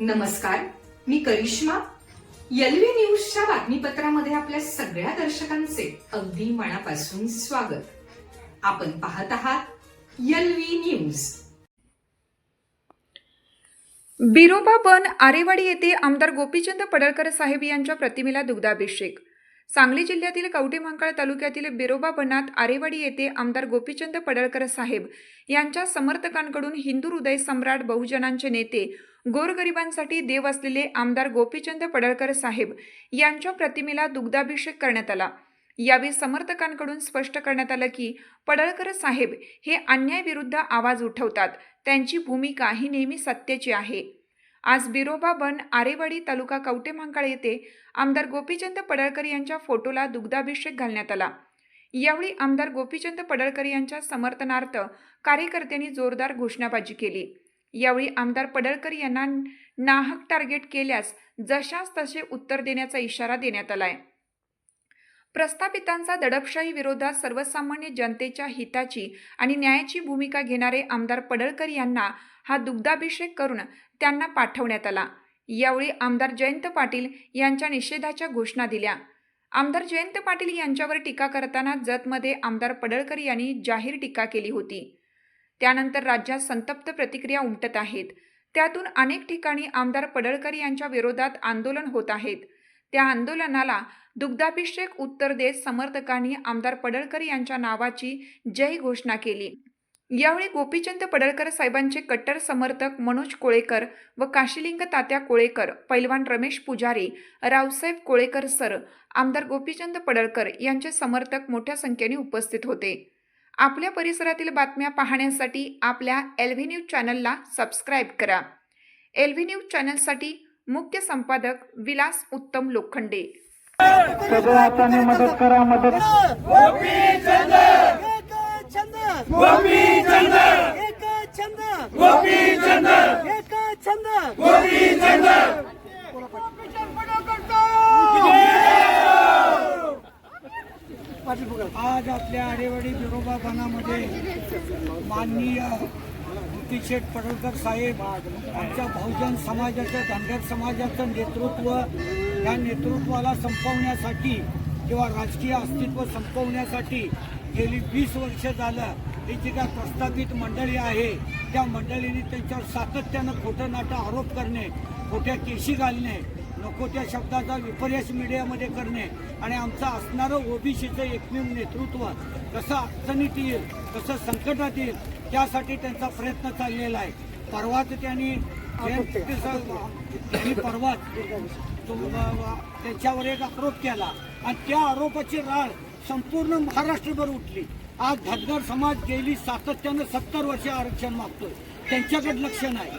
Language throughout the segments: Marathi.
नमस्कार मी करिश्मा. यलवी न्यूजच्या बातमीपत्रामध्ये आपल्या सगळ्या दर्शकांचे अगदी मनापासून स्वागत. आपण पाहत आहात यलवी न्यूज. बिरोबा बन आरेवाडी येथे आमदार गोपीचंद पडळकर साहेब यांच्या प्रतिमेला दुग्धाभिषेक. सांगली जिल्ह्यातील कवठे महांकाळ तालुक्यातील बिरोबा बनात आरेवाडी येथे आमदार गोपीचंद पडळकर साहेब यांच्या समर्थकांकडून हिंदू हृदय सम्राट बहुजनांचे नेते गोरगरिबांसाठी देव असलेले आमदार गोपीचंद पडळकर साहेब यांच्या प्रतिमेला दुग्धाभिषेक करण्यात आला. यावेळी समर्थकांकडून स्पष्ट करण्यात आलं की पडळकर साहेब हे अन्यायविरुद्ध आवाज उठवतात. त्यांची भूमिका ही नेहमी सत्तेची आहे. आज बिरोबा बन आरेवाडी तालुका कवटेमहांकाळ येथे आमदार गोपीचंद पडळकर यांच्या फोटोला दुग्धाभिषेक घालण्यात आला. यावेळी आमदार गोपीचंद पडळकर यांच्या समर्थनार्थ कार्यकर्त्यांनी जोरदार घोषणाबाजी केली. यावेळी आमदार पडळकर यांना नाहक टार्गेट केल्यास जशास तसे उत्तर देण्याचा इशारा देण्यात आलाय. प्रस्थापितांचा दडपशाही विरोधात सर्वसामान्य जनतेच्या हिताची आणि न्यायाची भूमिका घेणारे आमदार पडळकर यांना हा दुग्धाभिषेक करून त्यांना पाठवण्यात आला. यावेळी आमदार जयंत पाटील यांच्या निषेधाच्या घोषणा दिल्या. आमदार जयंत पाटील यांच्यावर टीका करताना जतमध्ये आमदार पडळकर यांनी जाहीर टीका केली होती. त्यानंतर राज्यात संतप्त प्रतिक्रिया उमटत आहेत. त्यातून अनेक ठिकाणी आमदार पडळकर यांच्या विरोधात आंदोलन होत आहेत. त्या आंदोलनाला दुग्धाभिषेक उत्तर देत समर्थकांनी आमदार पडळकर यांच्या नावाची जय घोषणा केली. यावेळी गोपीचंद पडळकर साहेबांचे कट्टर समर्थक मनोज कोळेकर व काशीलिंग तात्या कोळेकर पैलवान रमेश पुजारी रावसाहेब कोळेकर सर आमदार गोपीचंद पडळकर यांचे समर्थक मोठ्या संख्येने उपस्थित होते. आपल्या परिसरातील बातम्या पाहण्यासाठी आपल्या एल्व्ही न्यूज चॅनलला सबस्क्राईब करा. एल्व्ही न्यूज चॅनलसाठी मुख्य संपादक विलास उत्तम लोखंडे. हाताने मदत करा मदत गोपी एक छंद गोपी छंद एक छंद गोपी छंद आज आपल्या आडेवाडी बिरोबा बनामध्ये माननीय शेठ पडळकर साहेब आमच्या बहुजन समाजाचं धनगर समाजाचं नेतृत्व या नेतृत्वाला संपवण्यासाठी किंवा राजकीय अस्तित्व संपवण्यासाठी गेली वीस वर्ष झालं ही जी काय प्रस्थापित मंडळी आहे. त्या मंडळीने त्यांच्यावर सातत्यानं खोटं नाटं आरोप करणे खोट्या केशी घालणे नको त्या शब्दाचा विपर्यास मीडियामध्ये करणे आणि आमचं असणारं ओबीसीचं एकमेव नेतृत्व कसं अडचणीत येईल कसं संकटात येईल त्यासाठी त्यांचा प्रयत्न चाललेला आहे. परवाच त्यांनी त्यांनी परवाच त्यांच्यावर एक आरोप केला आणि त्या आरोपाची राळ संपूर्ण महाराष्ट्रभर उठली. आज धनगर समाज गेली सातत्यानं सत्तर वर्ष आरक्षण मागतोय. त्यांच्याकडे लक्ष नाही.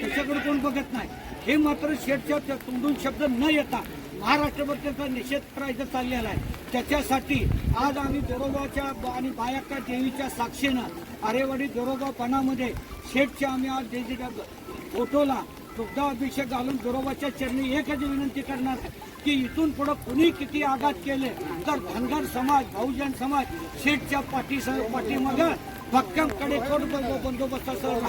त्याच्याकडे कोण बघत नाही. हे मात्र शेठच्या त्या तोंडून शब्द न येता महाराष्ट्रभर त्यांचा निषेध करायचा चाललेला आहे. त्याच्यासाठी आज आम्ही दोरोगावच्या आणि बायाक्का देवीच्या साक्षीनं आरेवाडी दोरोगावपणामध्ये शेठच्या आम्ही आज देवीच्या फोटोला दुग्धाभिषेक घालून दोरोबाच्या चरणी एकच विनंती करणार की इथून पुढे कुणी किती आघात केले तर धनगर समाज बहुजन समाज शेठच्या पाठी पाठीमाग भक्कम कडेकोट बंदोबस्तासह